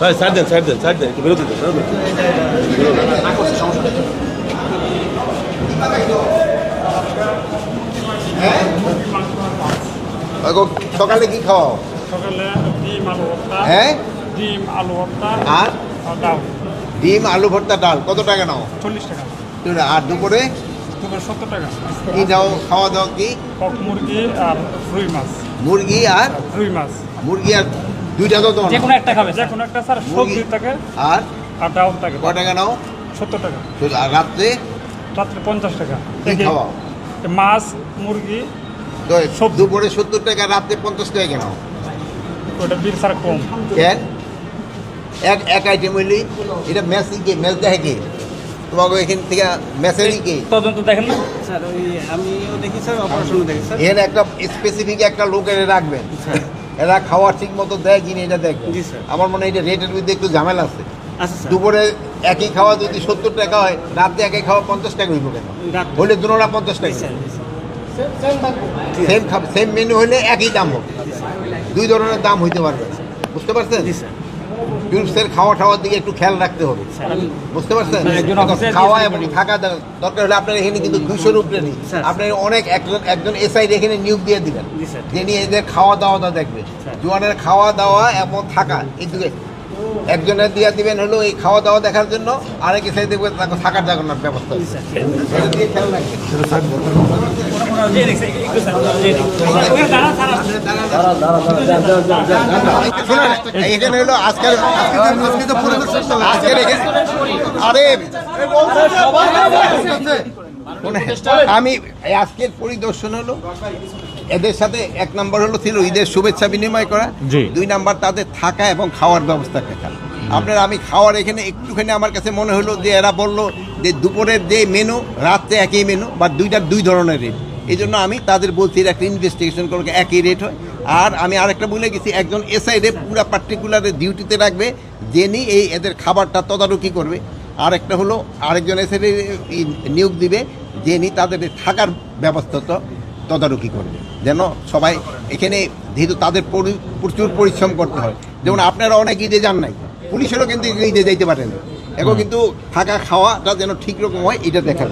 ভাই সাইড দেন সাইড দেন সাইড দেন একটু বেরোতে দেন সকালে কি খাওয়াও? সকালে ডিম আলু ভর্তা। হ্যাঁ? ডিম আলু ভর্তা আর? আর ডাল। ডিম আলু ভর্তা ডাল। কত টাকা নাও? চল্লিশ টাকা। আর দুপুরে? দুপুরে সত্তর টাকা। কি খাওয়া দাওয়া কি? কক মুরগি আর রুই মাছ। মুরগি আর? রুই মাছ। মুরগি আর দুইটা তো যে কোনো একটা খাবে। যে কোনো একটা স্যার। সবজি থাকে আর? আর থাকে। ক টাকা নাও? সত্তর টাকা। আর রাত্রে? রাত্রে পঞ্চাশ টাকা। কি খাওয়াও? মাছ মুরগি সব দুপুরে সত্তর টাকা রাত্রে পঞ্চাশ টাকা কেন? ওটা বিল স্যার কম। এক এক আইটেম হইলি এটা ম্যাচ কে? ম্যাচ দেখে কে? তোমাকে এখান থেকে ম্যাচেরই কে? তদন্ত দেখেন না? স্যার ওই আমিও দেখি স্যার অপারেশনও দেখি স্যার। এর একটা স্পেসিফিক একটা লোক এর রাখবেন। এরা খাওয়ার ঠিক মতো দেয় কিনা এটা দেখবেন। জি, স্যার। আমার মনে হয় এটা রেটের মধ্যে একটু ঝামেলা আছে। আচ্ছা দুপুরে একই খাওয়া যদি সত্তর টাকা হয় রাতে একই খাওয়া পঞ্চাশ টাকা হইব কেন? হইলে দুটা পঞ্চাশ টাকা স্যার জি, স্যার। সেম সেম মেনু হলে একই দাম হবে। দুই ধরনের দাম হইতে পারবে। বুঝতে পারছেন? জি খাওয়া টাওয়ার দিকে একটু খেয়াল রাখতে হবে। বুঝতে পারছেন? একজন খাওয়া এবং থাকা দর- দরকার হলে আপনার এখানে কিন্তু দুশোর উপরে নেই আপনার অনেক একজন একজন এসআই এখানে নিয়োগ দিয়ে দিবেন। যিনি এদের খাওয়া দাওয়াটা দেখবে। জোয়ানের খাওয়া দাওয়া এবং থাকা এই দুটো একজনের দিয়ে দিবেন হলো এই খাওয়া দাওয়া দেখার জন্য আরেক এসআই দেখবে তাকে থাকার জাগানোর ব্যবস্থা এখানে হলো আজকের আজকের এখানে আরে আমি আজকের পরিদর্শন হলো এদের সাথে এক নাম্বার হলো ছিল ঈদের শুভেচ্ছা বিনিময় করা দুই নাম্বার তাদের থাকা এবং খাওয়ার ব্যবস্থা দেখা আপনার আমি খাওয়ার এখানে একটুখানি আমার কাছে মনে হলো যে এরা বলল যে দুপুরের যে মেনু রাত্রে একই মেনু বা দুইটার দুই ধরনের রেট এই জন্য আমি তাদের বলছি এর একটা ইনভেস্টিগেশন করবে একই রেট হয়। আর আমি আরেকটা বলে গেছি একজন এসআই রে পুরা পার্টিকুলার ডিউটিতে রাখবে যিনি এই এদের খাবারটা তদারকি করবে। আর একটা হলো আরেকজন এসে নিয়োগ দিবে যিনি তাদের থাকার ব্যবস্থা তো তদারকি করবে। যেন সবাই এখানে যেহেতু তাদের পরি- প্রচুর পরিশ্রম করতে হয়। যেমন আপনারা অনেক ঈদে যান নাই পুলিশেরও কিন্তু ঈদে যাইতে পারেন। এখন কিন্তু থাকা খাওয়াটা যেন ঠিক রকম হয় এটা দেখা